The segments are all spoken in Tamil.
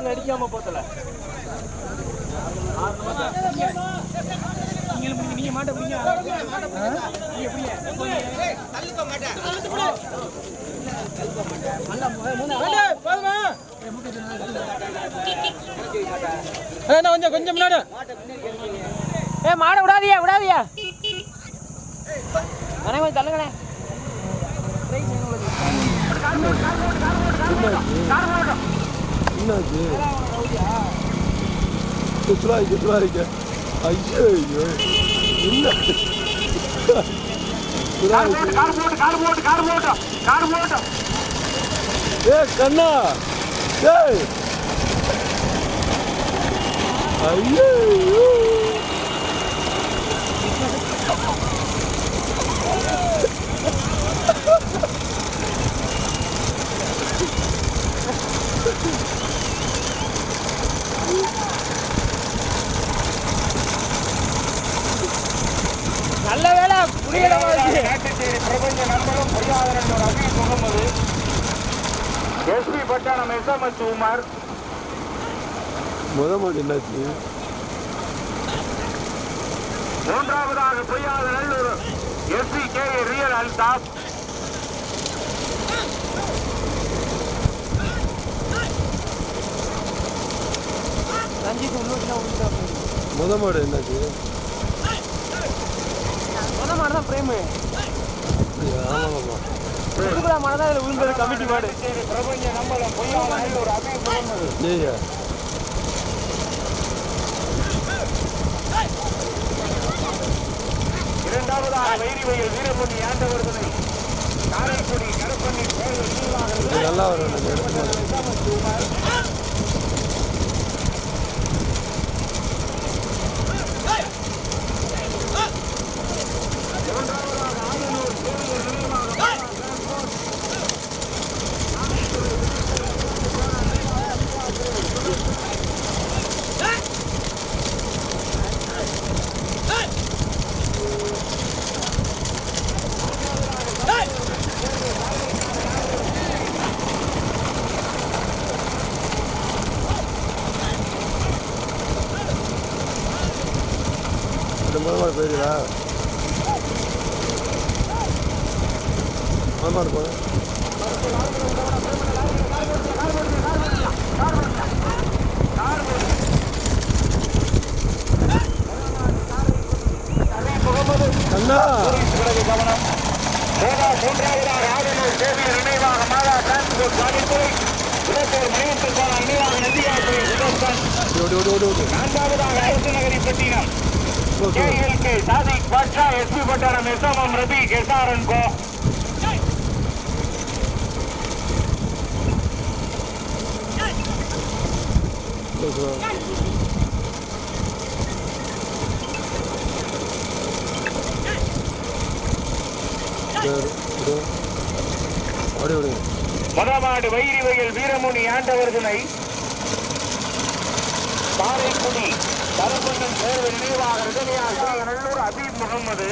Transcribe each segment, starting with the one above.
ஆறுல அடிக்காம போத்தல நீங்க மாட்ட பிடிங்க. கொஞ்சம் கொஞ்சம் முன்னாடி. ஏ மாட விடாதியா விடாதியா கொஞ்சம் தள்ளுங்களே என்னாச்சு குத்துவாய் குத்துவாய்க்க ஐயோ ஐயோ என்ன ஏ கண்ணா ஏய் ஐயோ நல்ல வேலை புரியல பிரபஞ்ச நண்பரும் பொறியாளர் Hafiz Mohammed S P Pattanam S M S Umar முத மாடு என்னாச்சு? மூன்றாவதாக Poyyatha Nallur S P K real Althaf. முத மாடு என்னாச்சு? சொன்ன மாதிரி தான் பிரேமு. புதுக்குழா மாடு தான் விழுந்தது கமிட்டி மாடு. பிரபஞ்ச பொய்யாத நல்லூர் முகமது ஏய்யா இரண்டாவதாக வைரி வயல் வீரமணி ஆண்டவர்தனை காரைக்குடி கருப்பண்ணி இது நல்லா வரும் எனக்கு எடுத்து மாடு. இந்த முத மாடு போயிருக்கா முத மாடு போங்க அண்ணா பிறகு கவனம் மூணா மூன்றாவதாக ஆதனூர் சேவியர் நினைவாக மாதா டிரான்ஸ்போர்ட் பாதித்துறை இருபத்தோரு மணியத்திற்கான நினைவாக நதியாற்றுறை சுதர்சன் ஓடி ஓடி ஓடி ஓடி நான்காவதாக அரசு நகரி பட்டினம் okay K L K Sadiq Basha S P Pattanam S M M Rafi S R N கோ ஓகே சரி தமிழ்நாடு வைரி வயல் வீரமுனி ஆண்டவர் துணை காரைக்குடி கருப்பண்ணன் தேர்வு நினைவாக நல்லூர் அபீப் முகமது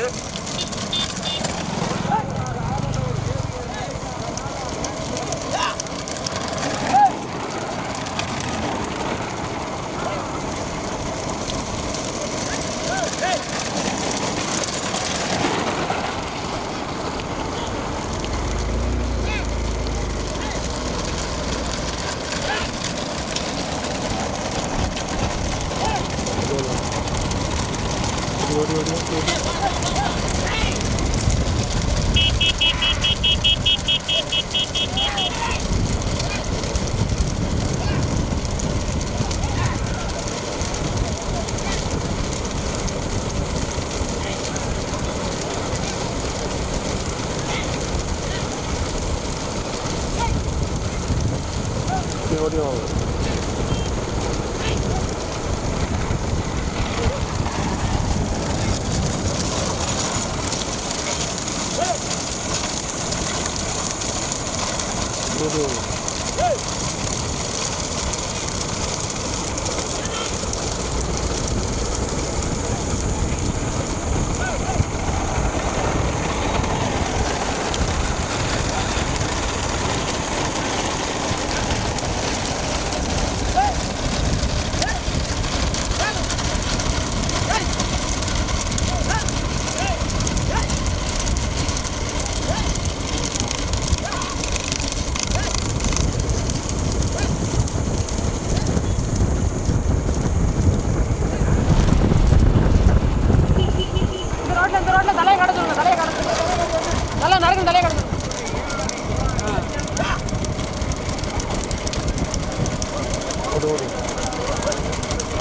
do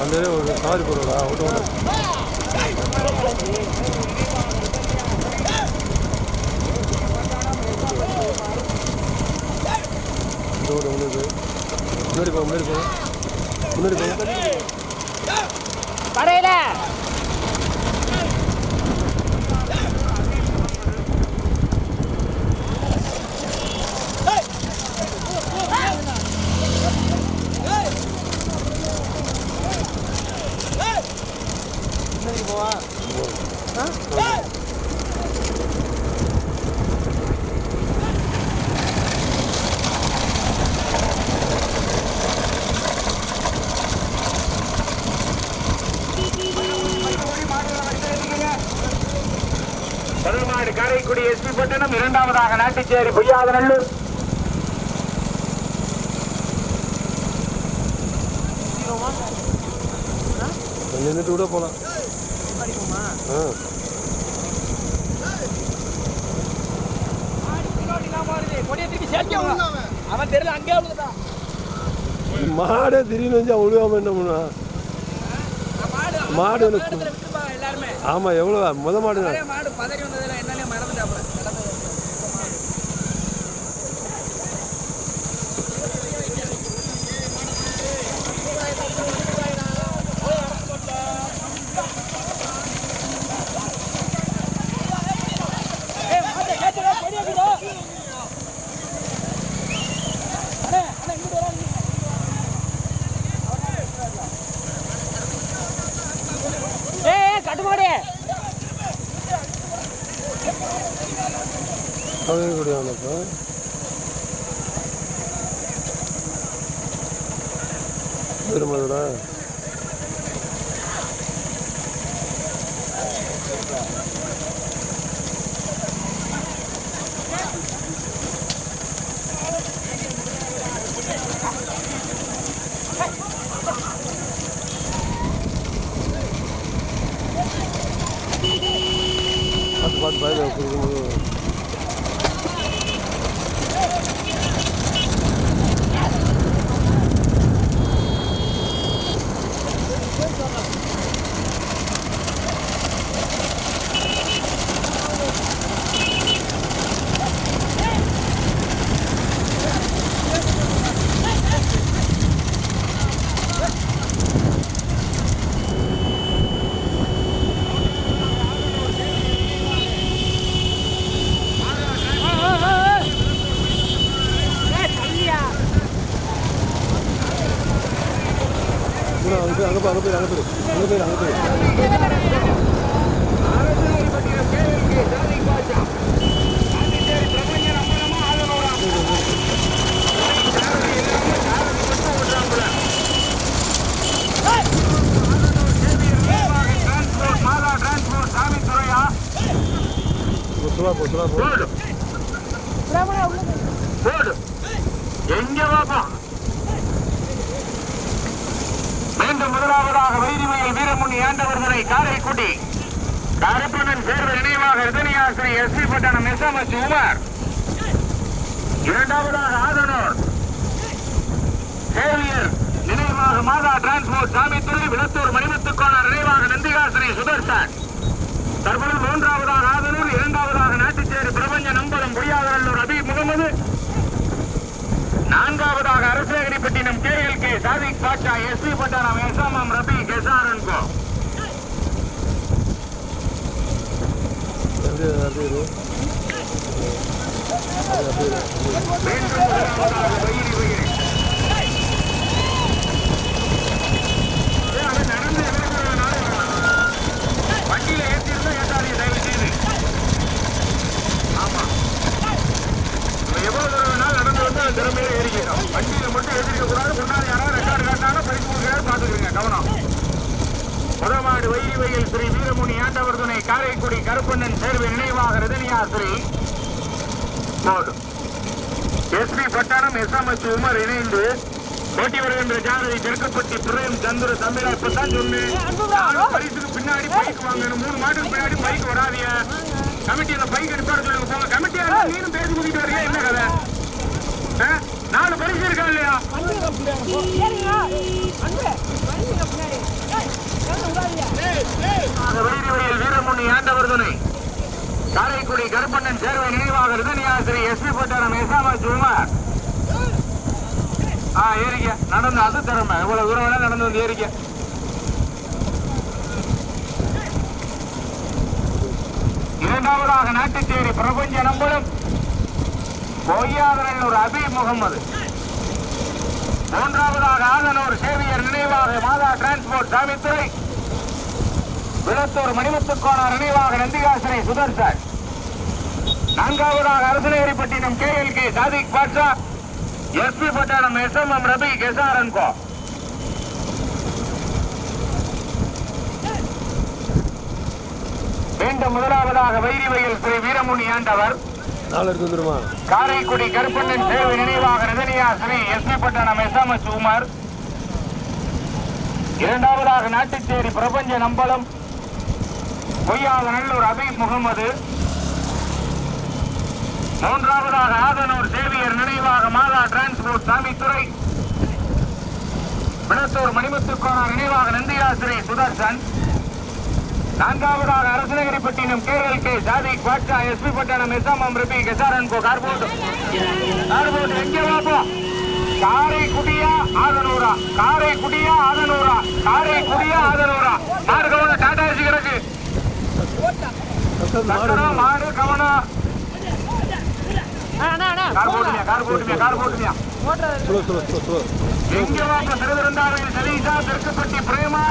அந்த ஒரு சாரி போடுறா ஓடு ஓடு ஓடு முன்னாடி முன்னாடி போ முன்னாடி போ. முன்னாடி போ. கடையில். தமிழ்நாடு காரைக்குடி எஸ்பி பட்டணம் இரண்டாவதாக நாட்டுச்சேரி பொய்யாதநல்லூர். நின்றுட்டு கூட போலாம். அவன் தெரியல மாடே திடீர்னு வந்து விழுவாம என்ன பண்ணுவா? மாடு ஆமா எவ்வளோ முத மாடு மாடு பதறி வந்ததுல கவிதை கூடியானப்போ பெருமதுடா பார்த்து பார்த்து பயந்து அங்கே போய் அங்கே போய் அங்கே போய் அங்கே போய் அங்கே போய் அங்கே போய் மாலா டிரான்ஸ்போர்ட் சாமி துறையா பொசுவா பொசுவா போ போடு போடு. எங்க வாப்பா? இன்று முதலாவதாக வைதிமையில் வீரமுனி ஆண்டவர்களை காரைக்குடி கருப்பணன் சேர்ந்த நினைவாக ரதனியாசிரி S P Pattanam S M S Umar. இரண்டாவதாக ஆதனூர். சேவியர் நினைவாக மாதா டிரான்ஸ்போர்ட் சாமித்துறை விளத்தூர் மணிமுத்துக்கோண நினைவாக நந்திகாசிரி சுதர்சன். தற்போது மூன்றாவதாக ஆதனூர் இரண்டாவதாக நாட்டுச்சேரி பிரபஞ்ச நம்பலம் முடியாதநல்லூர் அபி முகமது நான்காவதாக Arasekaripattinam K K Sadiq Badsha S P Pattanam SMM Rafi கெசாரன் கோ. மீண்டும் முதலாவதாக பயிரி வைரி திறமையில ஏறிக்கணும் வண்டியில மட்டும் எழுதிக்க கூடாது முன்னாடி யாராவது ரெக்கார்டு காட்டினாலும் பரிசு கொடுக்கிறாரு பாத்துக்கிறீங்க கவனம் முதமாடு வைரி வயல் ஸ்ரீ வீரமுனி ஆண்டவர் துணை காரைக்குடி கருப்பண்ணன் சேர்வை நினைவாக ரதனியா ஸ்ரீ போடு எஸ்பி பட்டாணம் எஸ்எம்எஸ் உமர் இணைந்து போட்டி வருகின்ற ஜானதி தெற்குப்பட்டி பிரேம் சந்திர தமிழா இப்பதான் சொன்னேன் பரிசுக்கு பின்னாடி பைக் வாங்கணும். மூணு மாட்டுக்கு பின்னாடி பைக் வராதிய கமிட்டி அந்த பைக் எடுப்பாரு சொல்லுங்க போங்க. கமிட்டி நீனும் பேசி கூட்டிட்டு வரியா என்ன கதை? நாலு பரிசு இருக்கா இல்லையா? வீரமுனி ஆண்டவர் துணை காரைக்குடி கருப்பண்ணன் சேர்வை நினைவாக ரிதனியாசிரி எஸ்பி பட்டாரம் எசாமா சுமார் ஏறிக்க. நடந்து அது திறமை. இவ்வளவு தூரம் வேணா நடந்து வந்து ஏறிக்க. இரண்டாவதாக நாட்டுச்சேரி பிரபஞ்ச நம்பலும் பொய்யாதரன் அபி முகமது மூன்றாவதாக ஆதனூர் சேவியர் நினைவாக மாதா டிரான்ஸ்போர்ட் சாமித்துறை. விளத்தூர் மணிமுத்துக்கோணார் நினைவாக நந்திகாசனை சுதர்சன் நான்காவதாக Arasaneripattinam K L K Sadiq Badsha. S M M Rafi கெசாரன் கோ மீண்டும் முதலாவதாக வைரிவையில் ஸ்ரீ வீரமுனி ஆண்டவர். காரைக்குடி கருப்பண்ணன் சேவை நினைவாக ரதனியா Sri S P Pattanam S M S Umar இரண்டாவதாக நாட்டுச்சேரி பிரபஞ்ச நம்பலம். பொய்யாத நல்லூர் அபீப் முகமது. மூன்றாவதாக ஆதனூர் சேவியர் நினைவாக மாதா டிரான்ஸ்போர்ட் சாமித்துறை. விளத்தூர் மணிமுத்துக்கோணார் நினைவாக நந்தியாசிரி சுதர்சன். நான்காவதாக அரசநகரிப்பட்டினம் carol K Sadiq Badsha SP Pattanam SMM Rafi கெசாரன் co கார்போட் கார்போட் எங்கே வாப்போம் காரைக்குடியா ஆதனூரா? காரைக்குடியா ஆதனூரா? காரைக்குடியா ஆதனூரா? மாடு கவனம் டாடா கிடக்கு மாடு கவனம். கார் போட்டுமியா கார் போட்டுமியா கார் போட்டுமியா. சுலோ எங்கே வாப்ப சிறுவிருந்தாவையில் சதீஷா தெற்குப்பட்டி பிரேமா.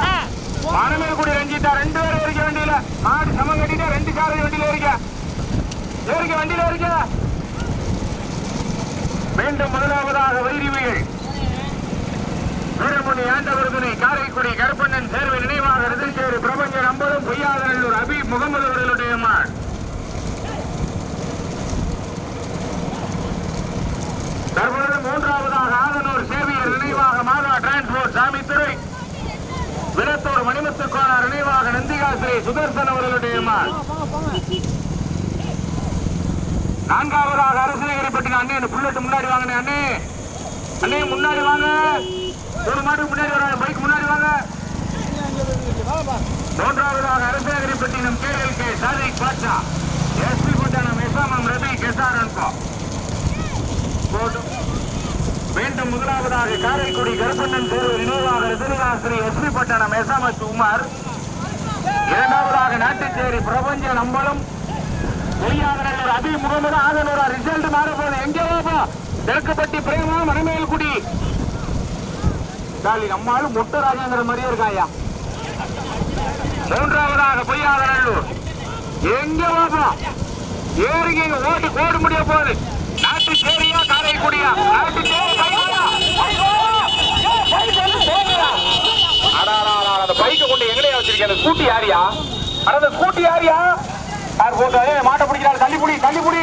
மானமேல்குடி ரஞ்சிதா ரெண்டு பேரும் ஏறிக்க வண்டியில. மாடு சமம் கட்டிட்டு ரெண்டு சாரதி வண்டியில ஏறிக்க. ஏறிக்க வண்டியில ஏறிக்க. மீண்டும் முதலாவதாக வைரிவியல் வீரமணி ஆண்டவர் துணை காரைக்குடி கருப்பண்ணன் சேர்வை நினைவாக ரிதஞ்சேரி பிரபஞ்ச நம்பரும் பொய்யாதநல்லூர் அபீப் முகமது அவர்களுடைய மான் தற்பொழுது மூன்றாவதாக ஆதனூர் சேவியர் நினைவாக மாதா டிரான்ஸ்போர்ட் சாமித்துறை விளத்தூர் மணிமுத்துக்கோணார் நினைவாக நந்திகாசிரி சுதர்சன் அவர்களுடைய நான்காவதாக அரசு அண்ணே இந்த முன்னாடி வாங்கினே அண்ணே. அண்ணே முன்னாடி வாங்க. ஒரு மாட்டுக்கு முன்னாடி வராங்க பைக் முன்னாடி வாங்க. மூன்றாவதாக அரசநகரிப்பட்டினம் K L K Sadiq Basha S P Pattanam S M M Rafi கெசாரன் கோ மீண்டும் முதலாவதாக காரைக்குடி கருப்பண்ணன் தேர்வு நினைவாக ரஜினிகாஸ்ரீ S P Pattanam S M S Umar. இரண்டாவதாக நாட்டுச்சேரி பிரபஞ்ச நம்பலும். பொய்யாதனர் அபி முகமது ஆதனூரா ரிசல்ட் மாற போகுது எங்கே தெற்குப்பட்டி பிரேமா மணமேல்குடி. சாலி நம்மளும் முட்டு ராஜேந்திர மாதிரியே இருக்காயா மூன்றாவதாக பொய்யாதநல்லூர் எங்க வாப்பா ஏறிங்க ஓட்டு கோடு முடிய போகுது. நாட்டு சேரியா காரைக்குடியா? நாட்டு சேரி பைக்கா? அடா, அடா, அந்த பைக்கை கொண்டு எங்கடையா வச்சிருக்கேன் அந்த ஸ்கூட்டி யாரியா? அட அந்த ஸ்கூட்டி யாரியா? யார் போட்டா மாட்டை பிடிக்கிறாரு தள்ளி புடி